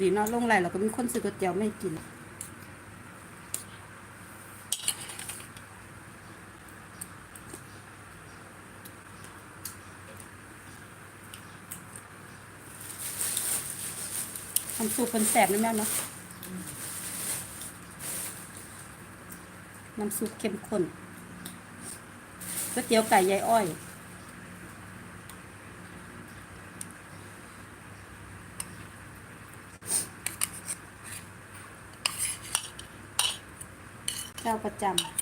ดีเนาะลงไรเราก็มีคนซื้อก๋วยเตี๋ยวไม่กิน ทำซุปเป็นแสบนะแม่เนาะน้ำซุปเข้มข้นก๋วยเตี๋ยวไก่ยายอ้อย ประจำ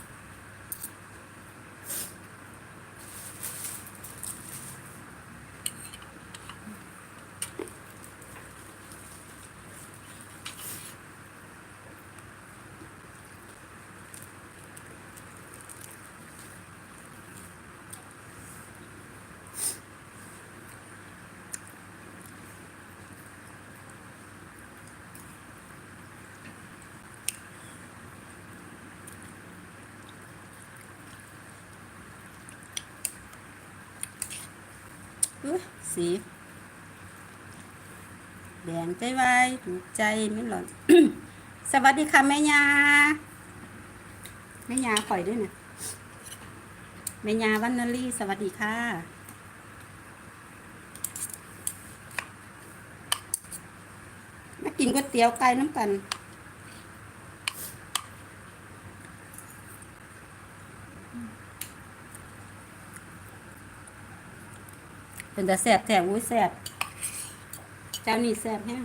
สีแดงใจไวถูกใจไม่หล่อนสวัสดีค่ะแม่ยาแม่ยาปล่อยด้วยนะแม่ยาวันนลีสวัสดีค่ะมากินก๋วยเตี๋ยวไก่น้ำกัน เป็นแต่แสบแถวอุ้ยแสบเจ้านี่แสบแห้ง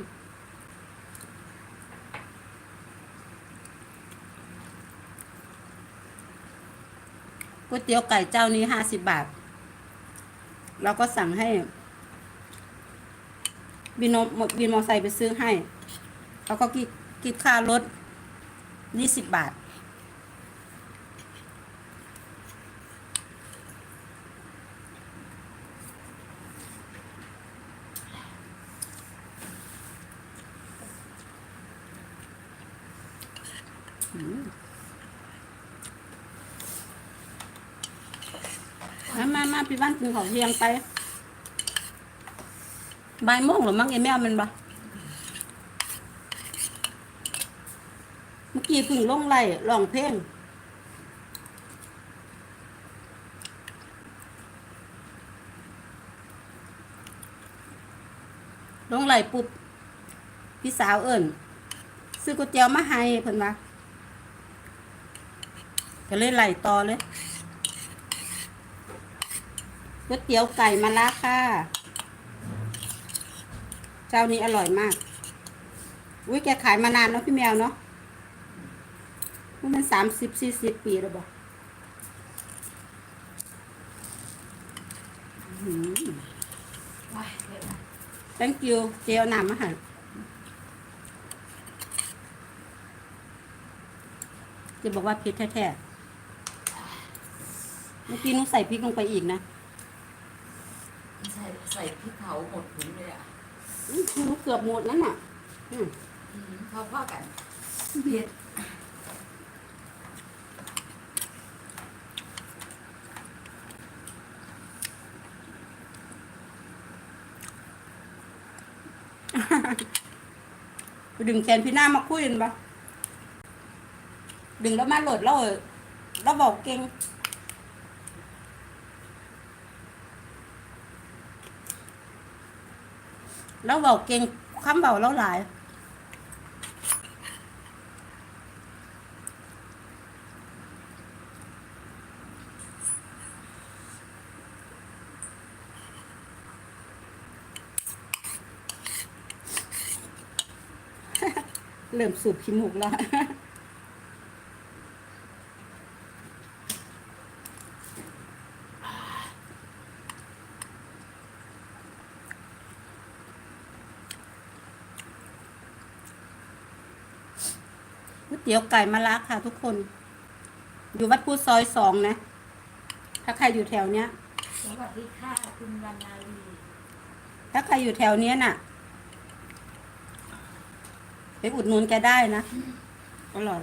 ก๋วยเตี๋ยวไก่เจ้านี้ห้าสิบบาท เราก็สั่งให้บินมบินมอไซค์ไปซื้อให้ แล้วก็คิดคิดค่ารถยี่สิบบาท มามามาพี่บ้านกินของเที่ยงไปบ่ายโมงหรือมั้งไอ้แมวมันบ่เมื่อกี้พึ่งลงไล่ร้องเพลงลงไหลปุ๊บ พี่สาวเอิ่นซื้อก๋วยเตี๋ยวมาให้เพิ่นว่าก็เลยไหลต่อเลย ก๋วยเตี๋ยวไก่มะระค่ะ เจ้านี้อร่อยมาก อุ้ยแกขายมานานเนาะพี่แมวเนาะมันสามสิบสี่สิบปีแล้วบอกว้ายเดี๋ยวนะ thank you เจเอาน้ำมาให้จะบอกว่าพริกแท้ๆเมื่อกี้นุใส่พริกลงไปอีกนะ ใส่ใส่พริกเผาหมดถุงเลยอะอื้อหนูเกือบหมดนั่นน่ะอืมอืมพอพ่อกันเผ็ดไปดึงแขนพี่หน้ามาคุยกันปะดึงแล้วมาโหลดแล้วเออแล้วบอกเก่ง แล้วบอกเก่งคำเบาแล้วหลายเริ่มสูบขี้มูกแล้ว เตี๋ยวไก่มะระค่ะทุกคน อยู่วัดพูซอยสองนะ ถ้าใครอยู่แถวเนี้ยสวัสดีค่ะคุณวรรณาลีถ้าใครอยู่แถวเนี้ยน่ะ ไปอุดหนุนแกได้นะอร่อย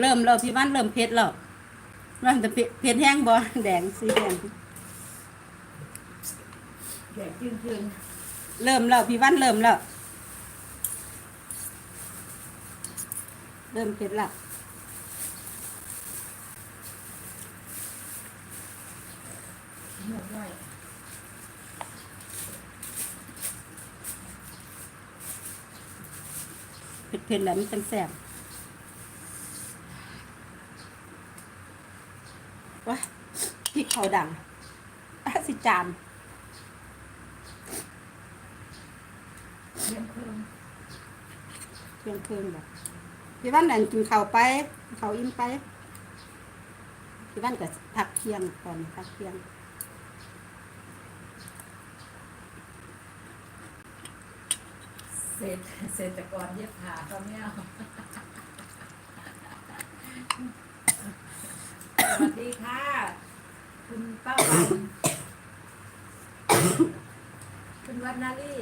เริ่มแล้วพี่วันเริ่มเผ็ดแล้วเริ่มแต่เผ็ดเผ็ดแห้งบ่แดงสีแดงแดดจึงจึงเริ่มแล้วพี่วันเริ่มแล้วเริ่มเผ็ดแล้วหมดไว้เผ็ดเผ็ดแล้วมันจังแซ่บว้าพริก เขาดังอะสิจามเลี้ยงเครื่องเครื่องเครื่องแบบพี่วันนั่นกินข้าวไปกินข้าวอิ่มไปพี่วันก็พักเที่ยงตอนพักเที่ยงเศษเศษตะกอนเย็บผ้าก็ไม่เอาสวัสดีค่ะ คุณป้าวันคุณวันนาลี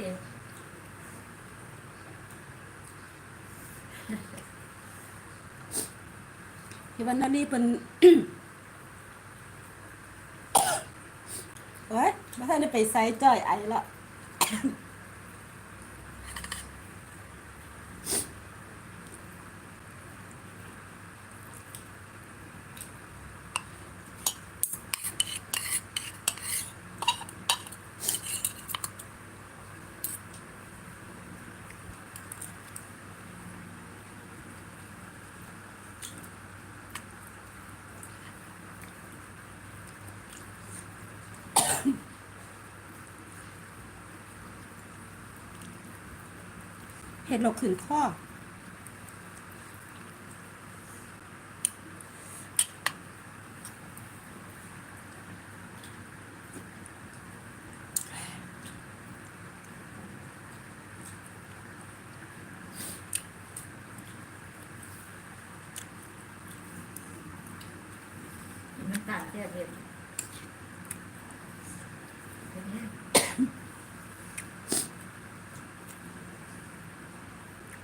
ที่วันนั่นนี่เป็น โอ้ยมาท่านได้ไปไซส์จ้อยไอละ เห็ดหลกขึ้นข้อน้ำตาลแก้เผ็ดเป็นไง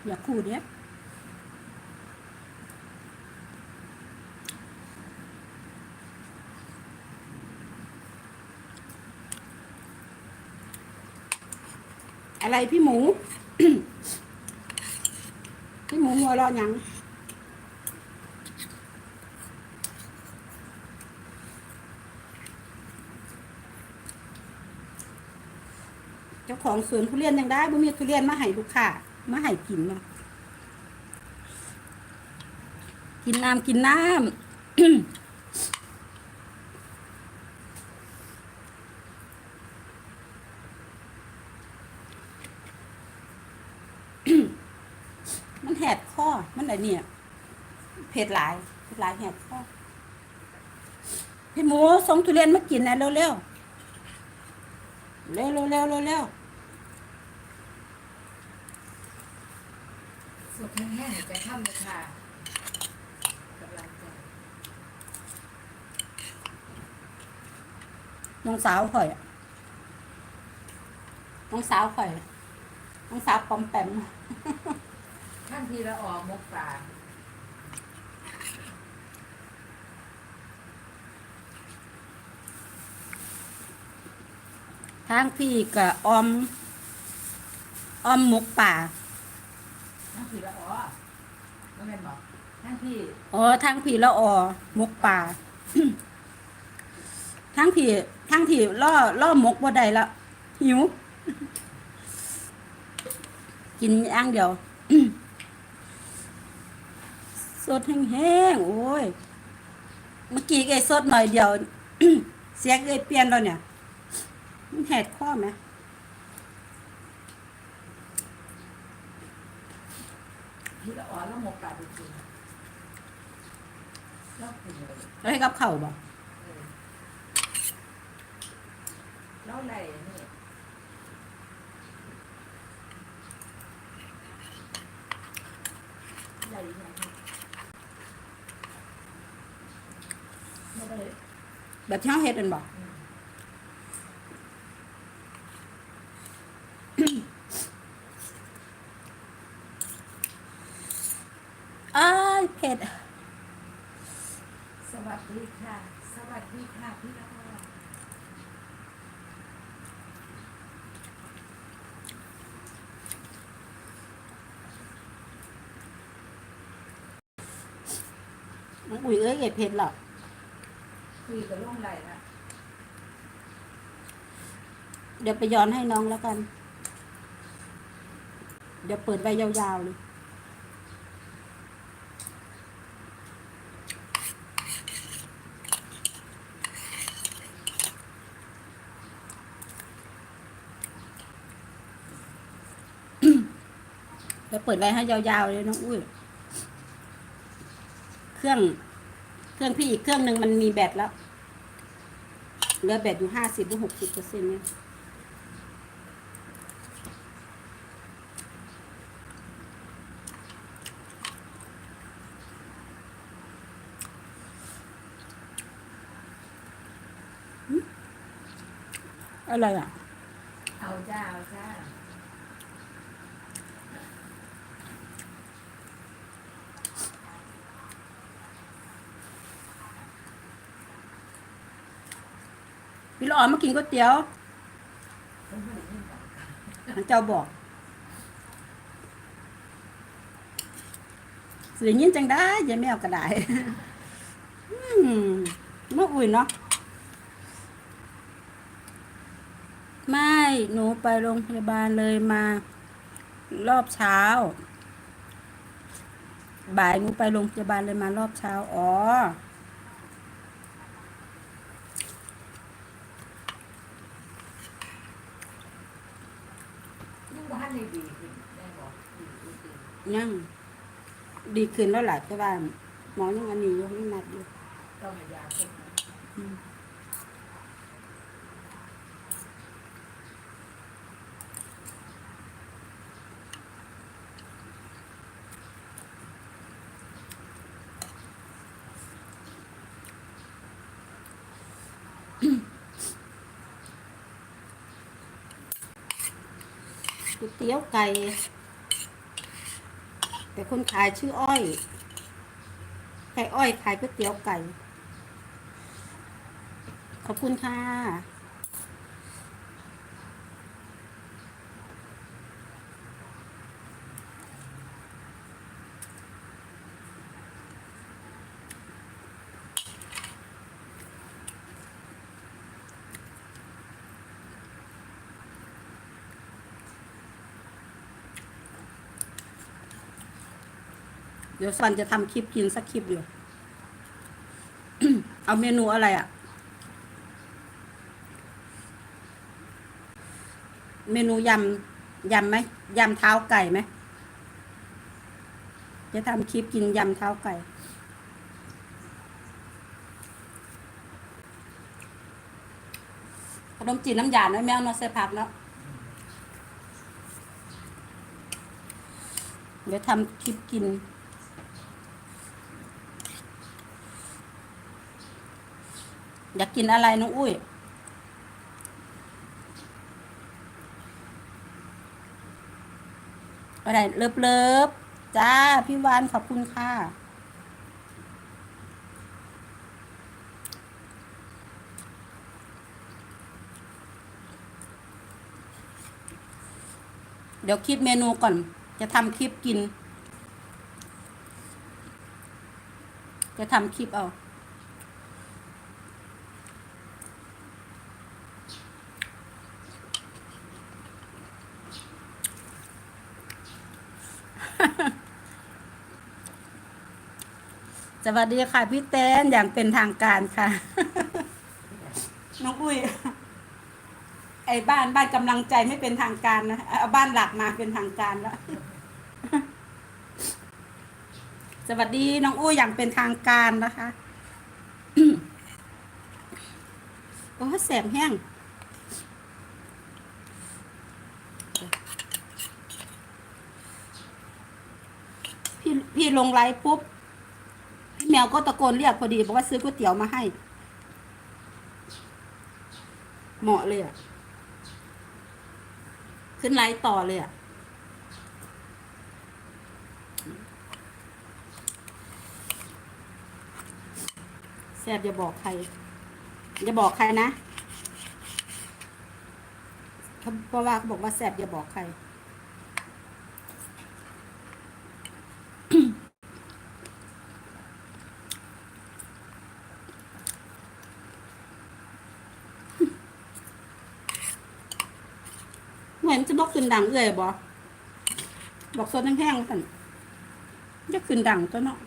อย่าคู่เนี้ยอะไรพี่หมู พี่หมูหัวราะหยังเจ้าของสวนทุเรียนยังได้บ่มีทุเรียนมาให้ลูกค้า มาให้กินเนาะกินน้ำกินน้ำมันแหดข้อ มันอะไรเนี่ย เผ็ดหลายเผ็ดหลายแหดข้อพี่หมูส่งทุเรียนมากินนะเร็วเร็วเร็วเร็วเร็วเร็วเร็ว สดแห้ งๆจะทำเลยค่ะกำลังใจน้องสาวข่อยอะน้องสาวข่อย น้องสาวปอมแปม ท่านทีละออกมกปลาทางพี่กับออม ออมหมกป่าท่านทีละออ ม่นบอกท่านพี่อ๋อทางพี่ละออมกป่าทางพี่ทางพี่ล่อล่อมกบ่ได้ละหิว กินอ่างเดียวสดแห้งๆโอ้ยเมื่อกี้ไอ้สดหน่อยเดียวเสียงไอ้เปลี่ยนแล้วเนี่ยมันแหดข้อไหม ทีละออแล้วมกปลาจริงๆแล้วกินเลย แล้ว ให้กับเข่าวบ่เออแล้วอะไรนี่อะไรเนี่ยไม่ได้แบบที่เราเฮ็ดอันบ่ อืม ดีค่ะ สวัสดีค่ะพี่ละออ น้ องอุ้ยเอ้ยเก็บเผ็ดหรอกคุยกับล่องไหลละเดี๋ยวไปย้อนให้น้องแล้วกัน เดี๋ยวเปิดไว้ยาวๆเลยเดี๋ยวเปิดไว้ให้ยาวๆเลยน้องอุ้ย เครื่อง เครื่องพี่อีกเครื่องหนึ่งมันมีแบตแล้วเหลือแบตอยู่ห้าสิบหรือหกสิบเปอร์เซ็นต์เนี่ยอะไรอะ เอาจ้าเอาจ้า พี่ละอ่อนมากินก๋วยเตี๋ยวผมไม่ได้ยินหรอกทางเจ้าบอกสียงยินจังได้ยายแมวก็ได้มาอุ่ยเนาะไม่หนูไปโรงพยาบาลเลยมา รอบเช้า บ่ายหนูไปโรงพยาบาลเลยมารอบเช้า อ๋อ ยังบ้านในดีขึ้นแม่บอกดีขึ้นดี ยัง ดีขึ้นแล้วหละแต่ว่าหมอยังอันนี้อยู่ยังนัดอยู่ต้องมายาพวกนั้นอืมก๋วยเตี๋ยวไก่ แต่คนขายชื่ออ้อย ไก่อ้อยขายก๋วยเตี๋ยวไก่ ขอบคุณค่ะ เดี๋ยวสันจะทำคลิปกินสักคลิปอยู่ เอาเมนูอะไรอะ่ะ เมนูยำยำไหมยำเท้าไก่ไหมจะทำคลิปกินยำเท้าไก่ขนมจีนน้ำยาเนาะแมวเนาะใส่ผักเนาะเดี๋ยวทำคลิปกิน อยากกินอะไรน้องอุ้ย อะไรเลิฟเลิฟๆจ้า พี่วานขอบคุณค่ะเดี๋ยวคิดเมนูก่อน จะทำคลิปกิน จะทำคลิปเอา สวัสดีค่ะพี่เต้นอย่างเป็นทางการค่ะ น้องอุ้ย ไอ้บ้านบ้านกำลังใจไม่เป็นทางการนะเอาบ้านหลักมาเป็นทางการแล้ว สวัสดีน้องอุ้ยอย่างเป็นทางการนะคะโอ้แสบแห้งพี่พี่ลงไลฟ์ปุ๊บ แมวก็ตะโกนเรียกพอดีบอกว่าซื้อก๋วยเตี๋ยวมาให้ เหมาะเลยอะขึ้นไลฟ์ต่อเลยอะแสซ่บอย่าบอกใคร อย่าบอกใครนะเพราะว่าเขาบอกว่าแซบอย่าบอกใคร เหมือนจะบอกขึ้น ดังเอื่อยบอบอกสดแห้งๆกันจะขึ้นดังตัวเนาะ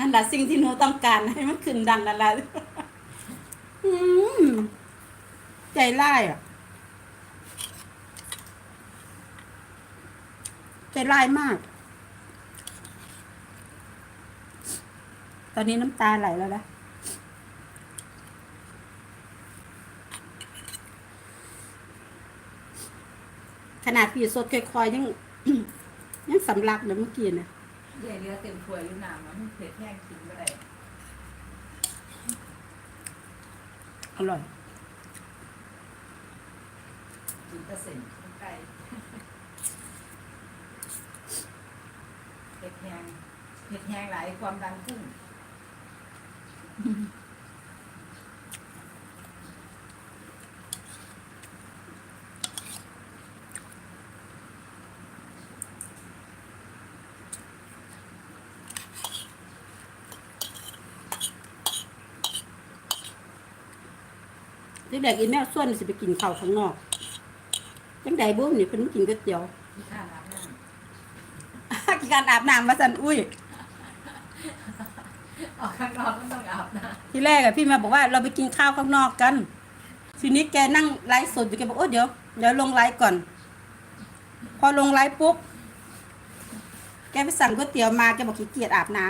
นั่น แหละสิ่งที่หนูต้องการให้มันขึ้นดังนั่นแหละใจร้ายอะใจร้ายมาก ตอนนี้น้ำตาไหลแล้วนะขนาดพี่สดค่อยๆยังยังสำลักเลยเมื่อกี้นะ ใหญ่เรือเต็มถ้วยอยู่น้ำมันเผ็ดแห้งกินก็ได้อร่อย กินแตะเส้นมันไก่เผ็ดแห้งเผ็ดแห้งหลายความดันขึ้น แรกอีแม่ส่วนสิไปกินข้าวข้างนอกจังใดบุ้มนี่เพิ่นมากินก๋วยเตี๋ยวที่ข้าน้ำนั่นกินการอาบน้ำมาสันอุ้ยออกข้างนอกก็ต้องอาบน้ทีแรกอะพี่มาบอกว่าเราไปกินข้าวข้างนอกกัน ทีนี้แกนั่งไลฟ์สดอยู่แกบอกโอ้เดี๋ยวเดี๋ยวลงไลฟ์ก่อน พอลงไลฟ์ปุ๊บแกไปสั่งก๋วยเตี๋ยวมาแกบอกขี้เกียจอาบน้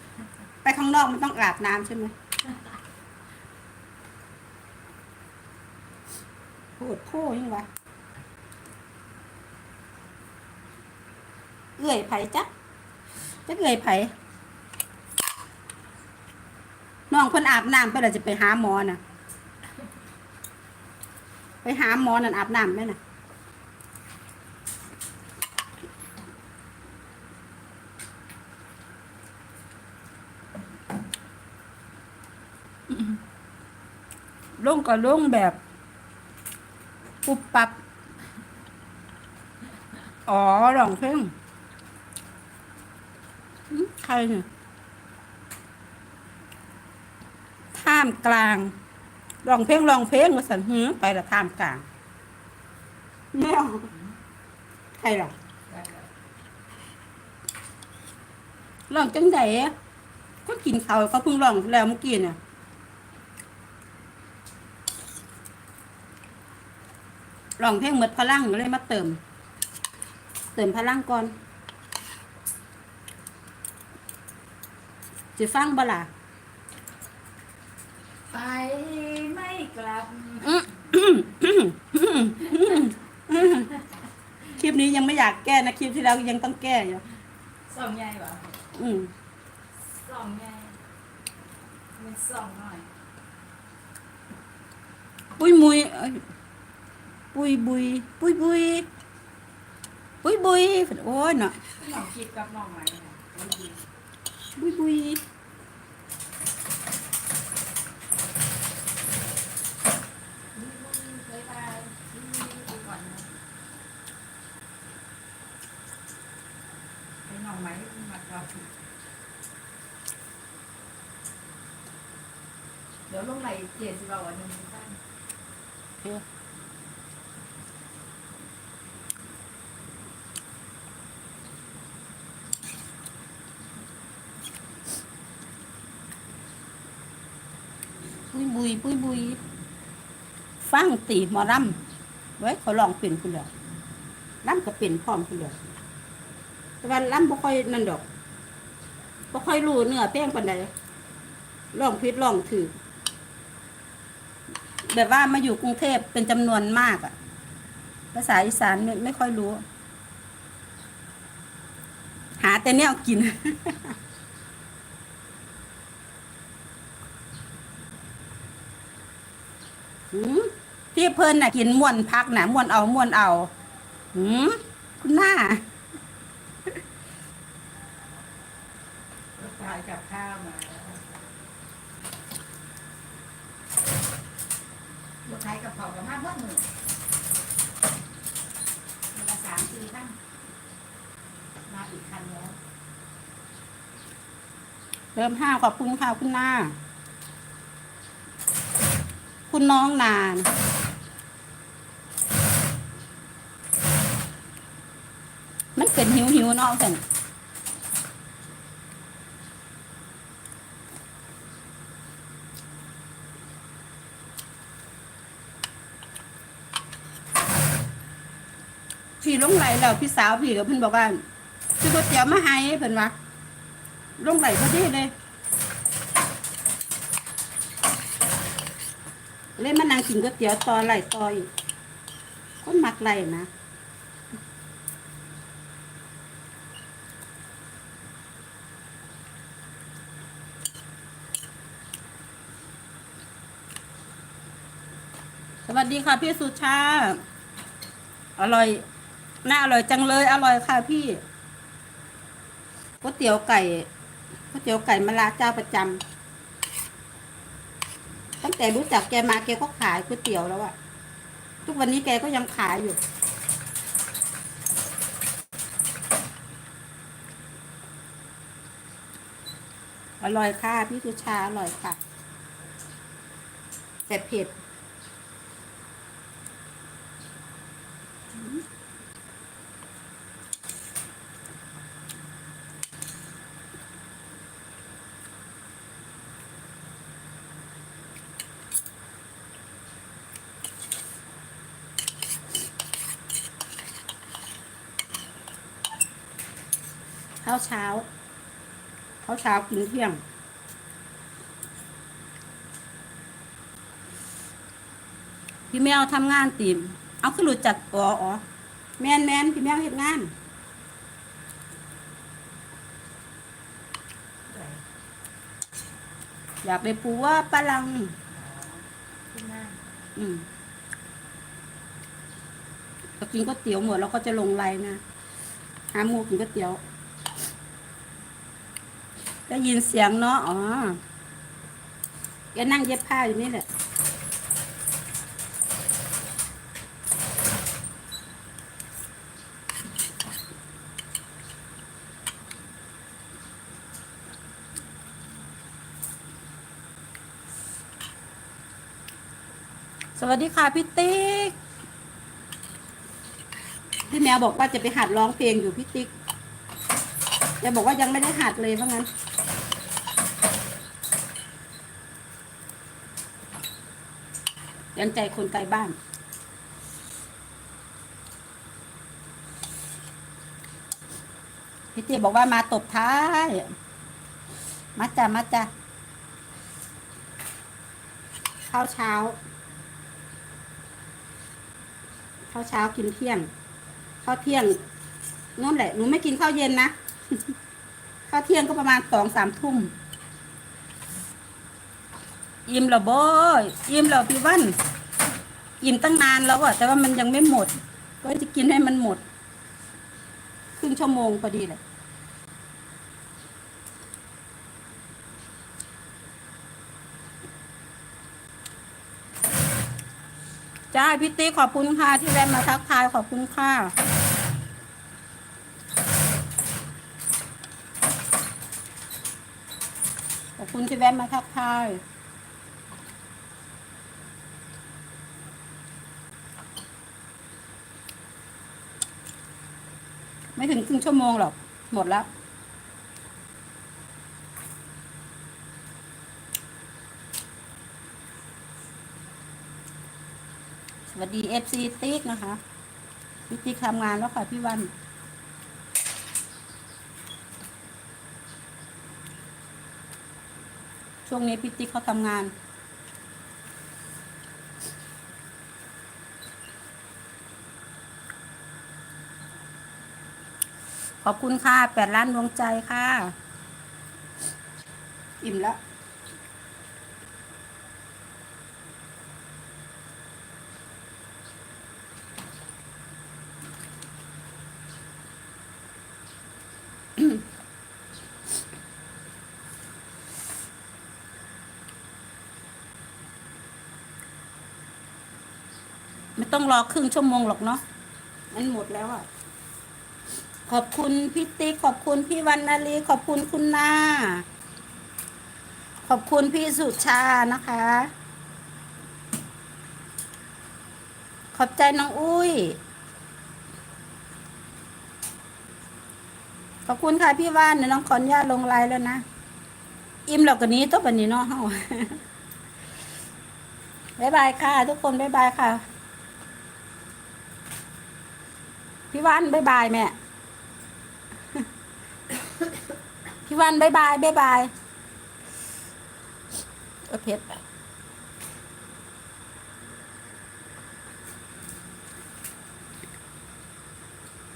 ำไปข้างนอกมันต้องอาบน้ำใช่ไหม โคตรโพ่ยังวะเอื่อยไผ่จักจักเอื่อยไผ่น้องเพิ่นอาบน้ำเพิ่นอาจจะไปหาหมอน่ะ ไปหาหมอนั่นอาบน้ำไหมน่ะลงก็ลงแบบ ปุบปับอ๋อรองเพลงใครเนี่ยท่ามกลางรองเพลงรองเพลงว่าสันหือไปละท่ามกลางแมวใครล่ะำได้แล้วร้องจังไดะก็กินเขาเขาเพิ่งรองแล้วเมื่อกี้เนี่ย ร้องเพลงหมดพลังก็เลยมาเติม เติมพลังก่อนจะฟังบ่ล่ะไปไม่กลับ คลิปนี้ยังไม่อยากแก้นะ คลิปที่แล้วยังต้องแก้อยู่ส่องใหญ่ปะอืมส่องใหญ่มันส่องหน่อยปุ้ยมุยเอ้ย ปุ้ยบุย ปุ้ยบุย ปุ้ยบุยโอ้ยเนาะน้องคิดกับน้องไหมเนี่ยมันดีบุยบุยบ๊ายบายไปก่อนนะไอ้น้องไหมมัดเราผิดเดี๋ยวลงไหลเจ็ดสิบเอาอันหนึงได้ ยบุยปุ้ยบุย ฟังตีหมอรำไว้เขาลองเป็นคุณเหรอรำก็เป็นพร้อมคุณเหรอแต่ว่ารำบ่ค่อยนั่นดอกบ่ค่อยรู้เนื้อเพลงปานใดลองผิดลองถือแบบว่ามาอยู่กรุงเทพเป็นจำนวนมากอะภาษาอีสานไม่ไม่ค่อยรู้ หาแต่เนี่ยกิน หืม ที่เพิ่นน่ะกินม่วนพักน่ะม่วนเอาม่วนเอาหืมคุณหน้ารถไฟกับข้าวมาแล้วรถไฟกับเผากับมาเมื่อมือเวลาสามสี่ตั้งมาอีกคันแล้วเริ่มห้าวขอบคุณค่ะคุณหน้า คุณน้องนาน มันเป็นหิวหิวนาะแต่นพี่ลงไหลแล้วพี่สาวพี่กับเพิ่นบอกว่าซื้อก๋วยเตี๋ยวมาให้เพิ่นว่าลงไหลพอดีเลยเล่นมานั่งกินก๋วยเตี๋ยวต่อไหลต่ออีกคนมักไหลนะ สวัสดีค่ะพี่สุชาติอร่อยน่าอร่อยจังเลย อร่อยค่ะพี่ก๋วยเตี๋ยวไก่ก๋วยเตี๋ยวไก่มะลาเจ้าประจำตั้งแต่รู้จักแกมาแกก็ขายก๋วยเตี๋ยวแล้วอะทุกวันนี้แกก็ยังขายอยู่อร่อยค่ะพี่สุชาอร่อยค่ะแต่เผ็ดาวเช้าข้าวเช้ากินเที่ยง พี่แมวทำงานตีม เอาขึ้นรู้จักอ๋ออ๋อแมนแมนพี่แมวเฮ็ดงานอยากไปปูว่าปลาลังขึ้นหน้าอืมก็กินก๋วยเตี๋ยวหมดแล้วก็จะลงไลน์นะหาหมูกินก๋วยเตี๋ยว ได้ยินเสียงเนาะ อ๋อแกนั่งเย็บผ้าอยู่นี่แหละ สวัสดีค่ะพี่ติ๊ก พี่แมวบอกว่าจะไปหัดร้องเพลงอยู่พี่ติ๊กแกบอกว่ายังไม่ได้หัดเลยเพราะงั้น ยันใจคนไกลบ้านพี่เติ๊กบอกว่ามาตบท้าย มาจ้ะมาจ้ะข้าวเช้าข้าวเช้ากินเที่ยงข้าวเที่ยงนู่นแหละหนูไม่กินข้าวเย็นนะข้าวเที่ยงก็ประมาณสองสามทุ่ม อิ่มแล้วบอยอิ่มแล้วพี่วันอิ่มตั้งนานแล้วอะแต่ว่ามันยังไม่หมด ก็จะกินให้มันหมดครึ่งชั่วโมงพอดีเลยจ้าพี่ติ๊กขอบคุณค่ะที่แวะมาทักทายขอบคุณค่ะขอบคุณที่แวะมาทักทาย ไม่ถึงครึ่งชั่วโมงหรอก หมดแล้ว สวัสดีเอฟซีติ๊กนะคะพี่ติ๊กทำงานแล้วค่ะพี่วันช่วงนี้พี่ติ๊กเขาทำงาน อบคุณค่ะแปดล้านดวงใจค่ะ อิ่มแล้วไม่ต้องรอครึ่งชั่วโมงหรอกเนาะมันหมดแล้วอะ ขอบคุณพี่ติ๊กขอบคุณพี่วรรณลีขอบคุณคุณนาขอบคุณพี่สุชานะคะ ขอบใจน้องอุ้ย ขอบคุณค่ะพี่ว่านเดี๋ยวน้องขออนุญาตลงไลน์แล้วนะ อิ่มแล้วกันนี้ต้องแบบนี้เนาะเฮาบายบายค่ะ ทุกคนบายบายค่ะ พี่ว่านบายบายแม่ พี่ วันบายบายบายบายเออเพชร